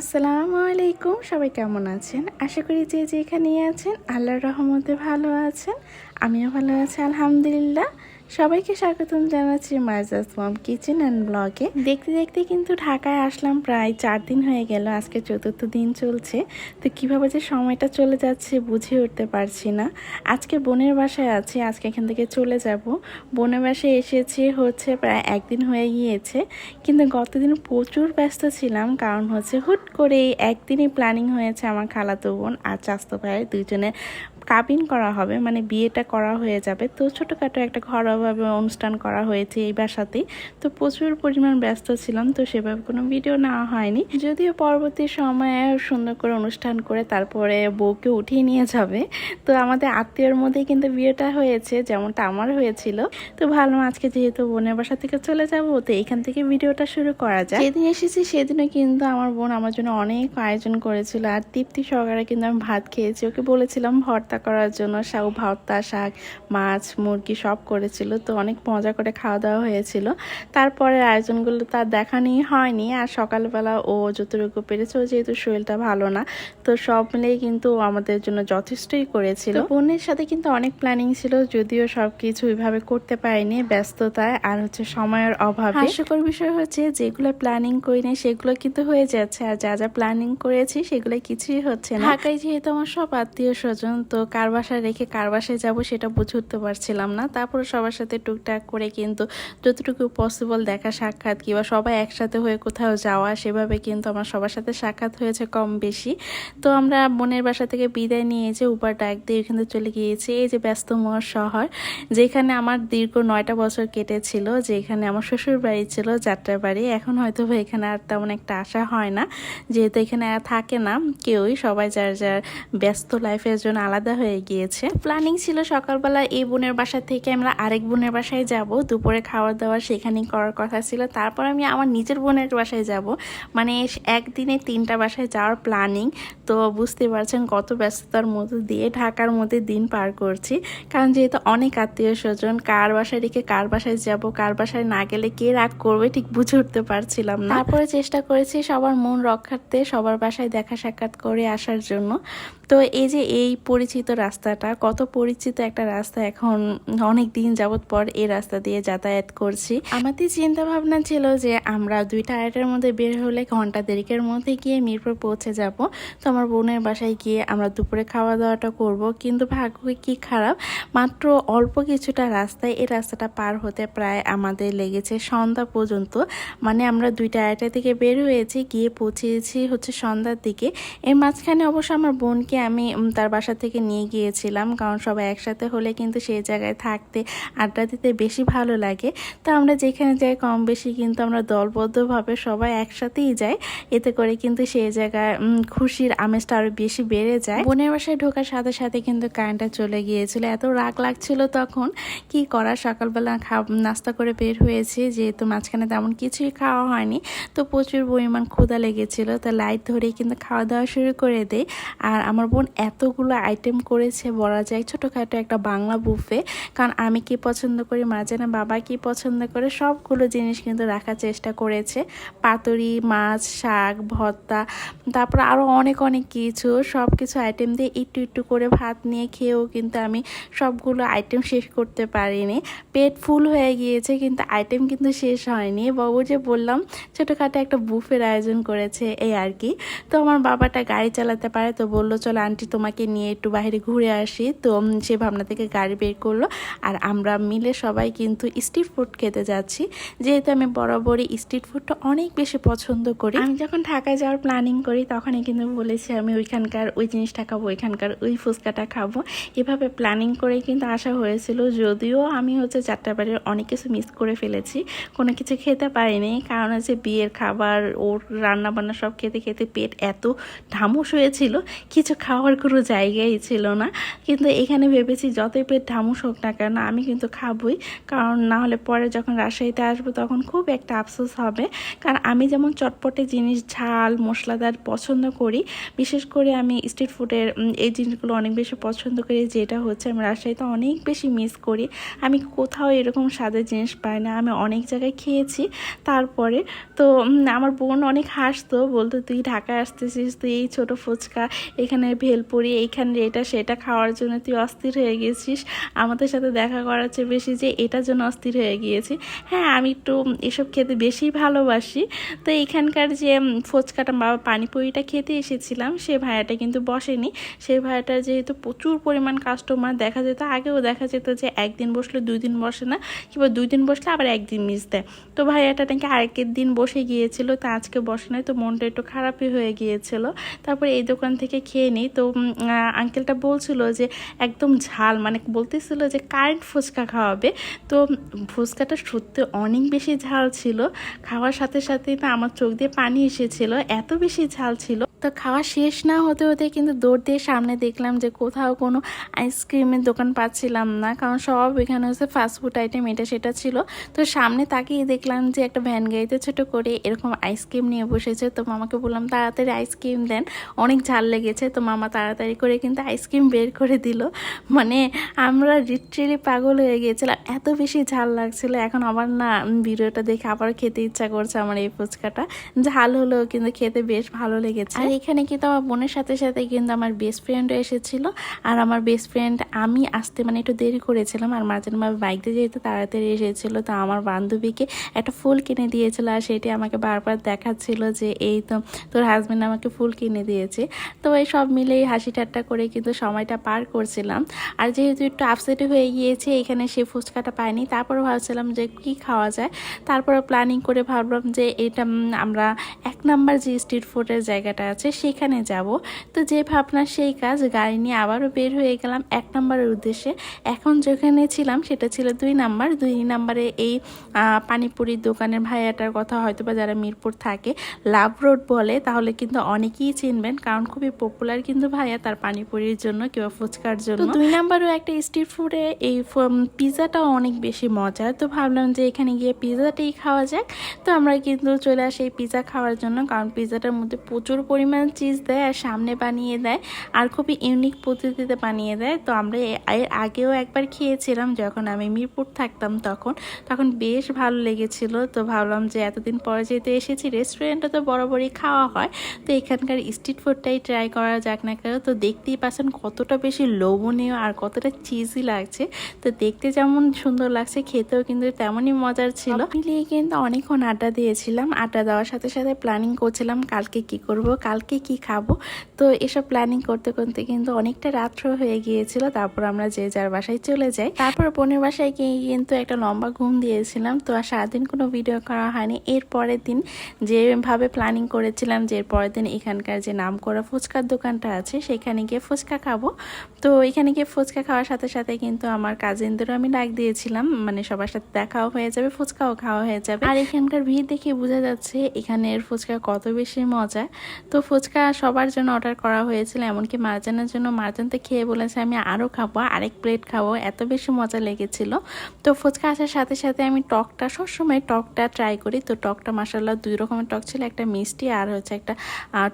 আসসালামু আলাইকুম, সবাই কেমন আছেন? আশা করি যে যেখানেই আছেন, আল্লাহর রহমতে ভালো আছেন। আমিও ভালো আছি, আলহামদুলিল্লাহ। সবাইকে স্বাগতম জানাচ্ছি মাইজাস মম কিচেন অ্যান্ড ব্লগে। দেখতে দেখতে কিন্তু ঢাকায় আসলাম প্রায় চার দিন হয়ে গেল, আজকে চতুর্থ দিন চলছে। তো কীভাবে যে সময়টা চলে যাচ্ছে বুঝে উঠতে পারছি না। আজকে বোনের বাসায় আছি, আজকে এখান থেকে চলে যাব। বোনের বাসায় এসেছি হচ্ছে প্রায় একদিন হয়ে গিয়েছে, কিন্তু গতদিন প্রচুর ব্যস্ত ছিলাম, কারণ হচ্ছে হুট করে একদিনই প্ল্যানিং হয়েছে আমার খালাতো বোন আর চাস্তো ভাইয়ের দুজনের কাবিন করা হবে মানে বিয়েটা করা হয়ে যাবে। তো ছোটোখাটো একটা ঘরোয়াভাবে অনুষ্ঠান করা হয়েছে এই বাসাতেই। তো প্রচুর পরিমাণ ব্যস্ত ছিলাম, তো সেভাবে কোনো ভিডিও নেওয়া হয়নি। যদিও পরবর্তী সময়ে সুন্দর করে অনুষ্ঠান করে তারপরে বউকে উঠিয়ে নিয়ে যাবে। তো আমাদের আত্মীয়র মধ্যেই কিন্তু বিয়েটা হয়েছে, যেমনটা আমার হয়েছিল। তো ভালো, আজকে যেহেতু বোনের বাসা থেকে চলে যাব, তো এখান থেকে ভিডিওটা শুরু করা যায় যেদিন এসেছি সেদিনও কিন্তু আমার বোন আমার জন্য অনেক আয়োজন করেছিল। আর তৃপ্তি সহকারে কিন্তু আমি ভাত খেয়েছি। ওকে বলেছিলাম, ভর্তা করার জন্য শাক ভর্তা শাক মাছ মুরগি সব করেছিল। তো অনেক মজা করে খাওয়া দাওয়া হয়েছিল। তারপরে আয়োজনগুলো তার দেখানি হয়নি। আর সকালবেলা ও যতটুকু পেরেছে ও যেহেতু শরীরটা ভালো না তো সব মিলেই কিন্তু আমাদের জন্য যথেষ্টই করেছিল। বোনের সাথে কিন্তু অনেক প্ল্যানিং ছিল যদিও সব কিছু ওইভাবে করতে পারিনি ব্যস্ততায় আর হচ্ছে সময়ের অভাবে। হাস্যকর বিষয় হচ্ছে যেগুলো প্ল্যানিং করিনি সেগুলো কিন্তু হয়ে যাচ্ছে। আর যা যা প্ল্যানিং করেছি সেগুলো কিছুই হচ্ছে না। ঢাকায় যেহেতু আমার সব আত্মীয় স্বজন তো কার বাসায় রেখে কার বাসায় যাব সেটা বুঝে উঠতে পারছিলাম না। তারপরে সবার সাথে টুকটাক করে কিন্তু যতটুকু পসিবল দেখা সাক্ষাৎ কিংবা সবাই একসাথে হয়ে কোথাও যাওয়া, সেভাবে কিন্তু আমার সবার সাথে সাক্ষাৎ হয়েছে কম বেশি। তো আমরা বোনের বাসা থেকে বিদায় নিয়ে যে উবার ডাক দিয়ে এখানে চলে গিয়েছি, এই যে ব্যস্তময় শহর, যেখানে আমার দীর্ঘ নয়টা বছর কেটেছিল, যেখানে আমার শ্বশুর বাড়ি ছিল, যাত্রার বাড়ি। এখন হয়তো এখানে আর তেমন একটা আশা হয় না, যেহেতু এখানে থাকে না কেউই, সবাই যার যার ব্যস্ত লাইফের জন্য আলাদা হয়ে গিয়েছে। প্ল্যানিং ছিল সকালবেলা এই বোনের বাসা থেকে আমরা আরেক বোনের বাসায় যাব। দুপুরে খাওয়া দাওয়া সেখানেই করার কথা ছিল। তারপর আমি আমার নিজের বোনের বাসায় যাব। মানে একদিনে তিনটা বাসায় যাওয়ার প্ল্যানিং তো বুঝতে পারছেন কত ব্যস্ততার মধ্যে দিয়ে ঢাকার মধ্যে দিন পার করছি। কারণ যেহেতু অনেক আত্মীয় স্বজন, কার বাসায় রেখে কার বাসায় যাব, কার বাসায় না গেলে কে রাগ করবে ঠিক বুঝে উঠতে পারছিলাম না। তারপরে চেষ্টা করেছি সবার মন রক্ষার্থে সবার বাসায় দেখা সাক্ষাৎ করে আসার জন্য। তো এই যে এই পরিচিত রাস্তাটা, কত পরিচিত একটা রাস্তা এখন অনেক দিন যাবত পর এই রাস্তা দিয়ে যাতায়াত করছি। আমাদের চিন্তা ভাবনা ছিল যে আমরা দুইটা আড়াইটার মধ্যে বের হলে ঘণ্টা দেরিকের মধ্যে গিয়ে মিরপুর পৌঁছে যাব। তো আমার বোনের বাসায় গিয়ে আমরা দুপুরে খাওয়া দাওয়াটা করব। কিন্তু ভাগ্য কি খারাপ, মাত্র অল্প কিছুটা রাস্তায় এই রাস্তাটা পার হতে প্রায় আমাদের লেগেছে সন্ধ্যা পর্যন্ত। মানে আমরা দুইটা আড়াইটা থেকে বের হয়েছি, গিয়ে পৌঁছেছি হচ্ছে সন্ধ্যার দিকে। এর মাঝখানে অবশ্য আমার বোনকে আমি তার বাসা থেকে নিয়ে গিয়েছিলাম। কারণ সবাই একসাথে হলে কিন্তু সেই জায়গায় থাকতে, আড্ডা দিতে বেশি ভালো লাগে। তো আমরা যেখানে যাই কম বেশি কিন্তু আমরা দলবদ্ধভাবে সবাই একসাথেই যাই। এতে করে কিন্তু সেই জায়গায় খুশির আমেজটা আরও বেশি বেড়ে যায়। বোনের বাসায় ঢোকার সাথে সাথে কিন্তু কারেন্টটা চলে গিয়েছিল। এত রাগ লাগছিল তখন। কি করার? সকালবেলা খাওয়া নাস্তা করে বের হয়েছে। যেহেতু মাঝখানে তেমন কিছুই খাওয়া হয়নি, তো প্রচুর পরিমাণ ক্ষুধা লেগেছিল। তা লাইট ধরেই কিন্তু খাওয়া দাওয়া শুরু করে দেয় আর আমার বোন এতগুলো আইটেম করেছে বলা যায়। ছোটোখাটো একটা বাংলা বুফে কারণ আমি কি পছন্দ করি, মা জানা বাবা কি পছন্দ করে, সবগুলো জিনিস কিন্তু রাখার চেষ্টা করেছে। পাতুরি, মাছ, শাক, ভর্তা, তারপর আরও অনেক অনেক কিছু সব কিছু আইটেম দিয়ে একটু একটু করে ভাত নিয়ে খেয়েও কিন্তু আমি সবগুলো আইটেম শেষ করতে পারিনি। পেট ফুল হয়ে গিয়েছে, কিন্তু আইটেম কিন্তু শেষ হয়নি। বাবু যে বললাম, ছোটোখাটো একটা বুফের আয়োজন করেছে এই আর কি। তো আমার বাবাটা গাড়ি চালাতে পারে, তো বলল চলো আন্টি তোমাকে নিয়ে একটু বাইরে ঘুরে আসি। তো সে ভাবনা থেকে গাড়ি বের করল। আর আমরা মিলে সবাই কিন্তু স্ট্রিট ফুড খেতে যাচ্ছি। যেহেতু আমি বরাবরই স্ট্রিট ফুডটা অনেক বেশি পছন্দ করি। আমি যখন ঢাকায় যাওয়ার প্ল্যানিং করি, তখনই কিন্তু বলেছি আমি ওইখানকার ওই জিনিসটা খাব, ওইখানকার ওই ফুচকাটা খাব। এভাবে প্ল্যানিং করে কিন্তু আসা হয়েছিল। যদিও আমি হচ্ছে যাত্রাবাড়ির অনেক কিছু মিস করে ফেলেছি। কোনো কিছু খেতে পারিনি। কারণ হচ্ছে বিয়ের খাবার, ওর রান্না বান্না সব খেতে খেতে পেট এত ঢামুস হয়েছিল। কিছু খাওয়ার কোনো জায়গাই ছিল না। কিন্তু এখানে ভেবেছি যতই পেট ঢামুস হোক না কেন আমি কিন্তু খাবই। কারণ না হলে পরে যখন রাজশাহীতে আসব তখন খুব একটা আফসোস হবে। কারণ আমি যেমন চটপটে জিনিস, ঝাল, মশলাদার পছন্দ করি, বিশেষ করে আমি স্ট্রিট ফুডের এই জিনিসগুলো অনেক বেশি পছন্দ করি, যেটা হচ্ছে আমি রাজশাহীতে অনেক বেশি মিস করি। আমি কোথাও এরকম স্বাদের জিনিস পাই না। আমি অনেক জায়গায় খেয়েছি তারপরে তো আমার বোন অনেক হাসতো, বলতো, তুই ঢাকায় আসতেছিস, তুই এই ছোটো ফুচকা, এখানে ভেলপুরি, এইখানে এটা সেটা খাওয়ার জন্য তুই অস্থির হয়ে গেছিস। আমাদের সাথে দেখা করার চেয়ে বেশি যে এটার জন্য অস্থির হয়ে গিয়েছি। হ্যাঁ আমি একটু এসব খেতে বেশি ভালোবাসি। তো এখানকার যে ফুচকাটা বা পানিপুরিটা খেতে এসেছিলাম, সে ভাইয়াটা কিন্তু বসেনি। সেই ভাইয়াটার যেহেতু প্রচুর পরিমাণ কাস্টমার দেখা যেত, আগেও দেখা যেত যে একদিন বসলে দুই দিন বসে না, কিংবা দুই দিন বসলে আবার একদিন মিস দেয়। তো ভাইয়াটা নাকি আরেকের দিন বসে গিয়েছিল, তো আজকে বসে নাই, তো মনটা একটু খারাপই হয়ে গিয়েছিল। তারপরে এই দোকান থেকে খেয়ে নিই তো আঙ্কেলটা বলছিল যে, একদম ঝাল। মানে বলতেছিল যে, কারেন্ট ফুচকা খাওয়াবে। তো, ফুচকাটা সত্যি অনেক বেশি ঝাল ছিল। খাওয়ার সাথে সাথে না আমার চোখ দিয়ে পানি এসেছিল। এত বেশি ঝাল ছিল। তো খাওয়া শেষ না হতে হতে কিন্তু দৌড় দিয়ে সামনে দেখলাম যে কোথাও কোনো আইসক্রিমের দোকান পাচ্ছিলাম না, কারণ সব এখানে হচ্ছে ফাস্টফুড আইটেম এটা সেটা ছিল। তো সামনে তাকিয়ে দেখলাম যে একটা ভ্যান গাড়িতে ছোটো করে এরকম আইসক্রিম নিয়ে বসেছে। তো মামাকে বললাম, তাড়াতাড়ি আইসক্রিম দেন, অনেক ঝাল লেগেছে। তো মামা তাড়াতাড়ি করে কিন্তু আইসক্রিম বের করে দিল। মানে আমরা লিটারেলি পাগল হয়ে গিয়েছিলাম। এত বেশি ঝাল লাগছিল। এখন আবার না ভিডিওটা দেখে আবার খেতে ইচ্ছা করছে আমার এই ফুচকাটা। ঝাল হলেও কিন্তু খেতে বেশ ভালো লেগেছে। এখানে কিন্তু আমার বোনের সাথে সাথে কিন্তু আমার বেস্ট ফ্রেন্ডও এসেছিল। আর আমার বেস্ট ফ্রেন্ড আমি আসতে মানে একটু দেরি করেছিলাম আর মাঝে মাঝে বাইক দিয়ে যেহেতু তাড়াতাড়ি এসেছিল। তো আমার বান্ধবীকে একটা ফুল কিনে দিয়েছিল আর সেটি আমাকে বারবার দেখাচ্ছিল যে, এই তো তোর হাজব্যান্ড আমাকে ফুল কিনে দিয়েছে। তো এই সব মিলেই হাসি ঠাট্টা করে কিন্তু সময়টা পার করছিলাম। আর যেহেতু একটু আপসেট হয়ে গিয়েছে, এখানে সে ফুচকাটা পাইনি তারপরে ভাবছিলাম যে, কি খাওয়া যায়? তারপরে প্ল্যানিং করে ভাবলাম যে, এটা আমরা এক নাম্বার যে স্ট্রিট ফুডের জায়গাটা সেখানে যাব। তো যে ভাবনা সেই কাজ গাড়ি নিয়ে আবারও বের হয়ে গেলাম এক নম্বরের উদ্দেশ্যে। এখন যেখানে ছিলাম সেটা ছিল দুই নাম্বার। দুই নাম্বারে এই পানিপুরির দোকানের ভাইয়াটার কথা হয়তো বা যারা মিরপুর থাকে লাভ রোড বলে তাহলে কিন্তু অনেকেই চিনবেন। কারণ খুবই পপুলার কিন্তু ভাইয়া তার পানিপুরির জন্য কিংবা ফুচকার জন্য। দুই নাম্বারও একটা স্ট্রিট ফুডে এই পিৎজাটাও অনেক বেশি মজার। তো ভাবলাম যে এখানে গিয়ে পিৎজাটাই খাওয়া যাক। তো আমরা কিন্তু চলে আসি এই পিৎজা খাওয়ার জন্য। কারণ পিৎজাটার মধ্যে প্রচুর পরিমাণ চিজ দেয় আর সামনে বানিয়ে দেয় আর খুবই ইউনিক পদ্ধতিতে বানিয়ে দেয়। তো আমরা এর আগেও একবার খেয়েছিলাম যখন আমি মিরপুর থাকতাম তখন। তখন বেশ ভালো লেগেছিল। তো ভাবলাম যে এতদিন পরে যেহেতু এসেছি রেস্টুরেন্টে তো বরাবরই খাওয়া হয়। তো এখানকার স্ট্রিট ফুডটাই ট্রাই করা যাক না কেন। তো দেখতেই পাচ্ছেন কতটা বেশি লোভনীয় আর কতটা চিজি লাগছে। তো দেখতে যেমন সুন্দর লাগছে, খেতেও কিন্তু তেমনই মজার ছিল। মিলিয়ে কিন্তু অনেকক্ষণ আড্ডা দিয়েছিলাম। আড্ডা দেওয়ার সাথে সাথে প্ল্যানিং করছিলাম কালকে কি করব কালকে কি খাব? তো এসব প্ল্যানিং করতে করতে কিন্তু অনেকটা রাত্র হয়ে গিয়েছিল। তারপর আমরা যে যার বাসায় চলে যাই। তারপর বোনের বাসায় গিয়ে কিন্তু একটা লম্বা ঘুম দিয়েছিলাম। তো আর সারাদিন কোনো ভিডিও করা হয়নি। এর পরের দিন যেভাবে প্ল্যানিং করেছিলাম যে এর পরের দিন এখানকার যে নাম করা ফুচকার দোকানটা আছে, সেখানে গিয়ে ফুচকা খাব। তো এখানে গিয়ে ফুচকা খাওয়ার সাথে সাথে কিন্তু আমার কাজিনদেরও আমি ডাক দিয়েছিলাম। মানে সবার সাথে দেখাও হয়ে যাবে, ফুচকাও খাওয়া হয়ে যাবে। আর এখানকার ভিড় দেখে বোঝা যাচ্ছে এখানের ফুচকা কত বেশি মজা। তো ফুচকা সবার জন্য অর্ডার করা হয়েছিল, এমনকি মারজানের জন্য। মারজান খেয়ে বলেছে, আমি আরও খাব, আরেক প্লেট খাব। এত বেশি মজা লেগেছিল। তো ফুচকা আসার সাথে সাথে আমি টকটা, সবসময় টকটা ট্রাই করি। তো টকটা মাসাল্লাহ দুই রকমের টক ছিল, একটা মিষ্টি আর হচ্ছে একটা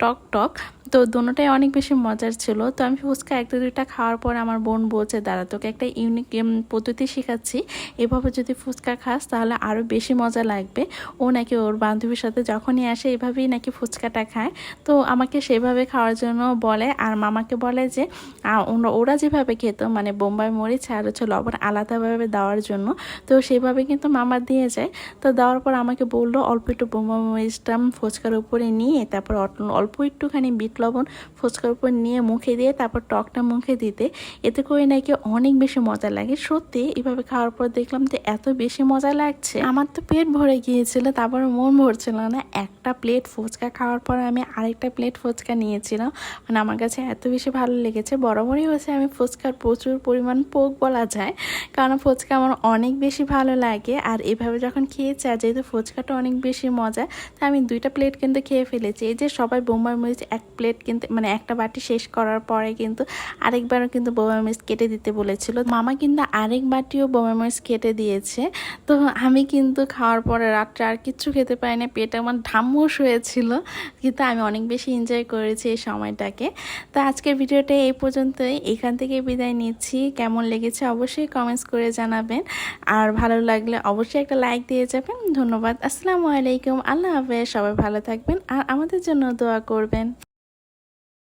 টক টক। তো দুটোটাই অনেক বেশি মজার ছিল। তো আমি ফুচকা একটা দুইটা খাওয়ার পর আমার বোন বলছে, দাঁড়া, তোকে একটা ইউনিক পদ্ধতি শেখাচ্ছি। এভাবে যদি ফুচকা খাস তাহলে আরও বেশি মজা লাগবে। ও নাকি ওর বান্ধবীর সাথে যখনই আসে এভাবেই নাকি ফুচকাটা খায়। তো আমাকে সেভাবে খাওয়ার জন্য বলে, আর মামাকে বলে যে ওরা- যেভাবে খেত মানে বোম্বাই মরিচ আর হচ্ছে লবণ আলাদাভাবে দেওয়ার জন্য। তো সেভাবে কিন্তু মামা দিয়ে যায়। তো দেওয়ার পর আমাকে বলল, অল্প একটু বোম্বাই মরিচটা ফুচকার উপরে নিয়ে তারপর অল্প একটুখানি বিট লবণ, ফুচকার উপর নিয়ে মুখে দিয়ে, তারপর টকটা মুখে দিতে। এতে করে নাকি অনেক বেশি মজা লাগে। সত্যি, এভাবে খাওয়ার পর দেখলাম যে এত বেশি মজা লাগছে। আমার তো পেট ভরে গিয়েছিল তারপর মন ভরছিল না। একটা প্লেট ফুচকা খাওয়ার পর আমি আরেকটা প্লেট ফুচকা নিয়েছিলাম। মানে আমার কাছে এত বেশি ভালো লেগেছে। বরাবরই হচ্ছে আমি ফুচকার প্রচুর পরিমাণ পোক বলা যায়। কারণ ফুচকা আমার অনেক বেশি ভালো লাগে। আর এভাবে যখন খেয়েছি, আর যেহেতু ফুচকাটা অনেক বেশি মজা, তা আমি দুইটা প্লেট কিন্তু খেয়ে ফেলেছি। এই যে সবাই বোম্বাই মরিচ এক প্লেট প্লেট কিন্তু মানে একটা বাটি শেষ করার পরে কিন্তু আরেকবারও কিন্তু বোমা মরিচ কেটে দিতে বলেছিল। মামা কিন্তু আরেক বাটিও বোমা মরিচ কেটে দিয়েছে। তো আমি কিন্তু খাওয়ার পরে রাত্রে আর কিচ্ছু খেতে পারি না, পেট আমার ঢাম্মস হয়েছিল। কিন্তু আমি অনেক বেশি এনজয় করেছি এই সময়টাকে। তো আজকের ভিডিওটা এই পর্যন্তই। এখান থেকে বিদায় নিচ্ছি। কেমন লেগেছে অবশ্যই কমেন্টস করে জানাবেন। আর ভালো লাগলে অবশ্যই একটা লাইক দিয়ে যাবেন। ধন্যবাদ। আসসালামু আলাইকুম। আল্লাহ হাফেজ। সবাই ভালো থাকবেন। আর আমাদের জন্য দোয়া করবেন।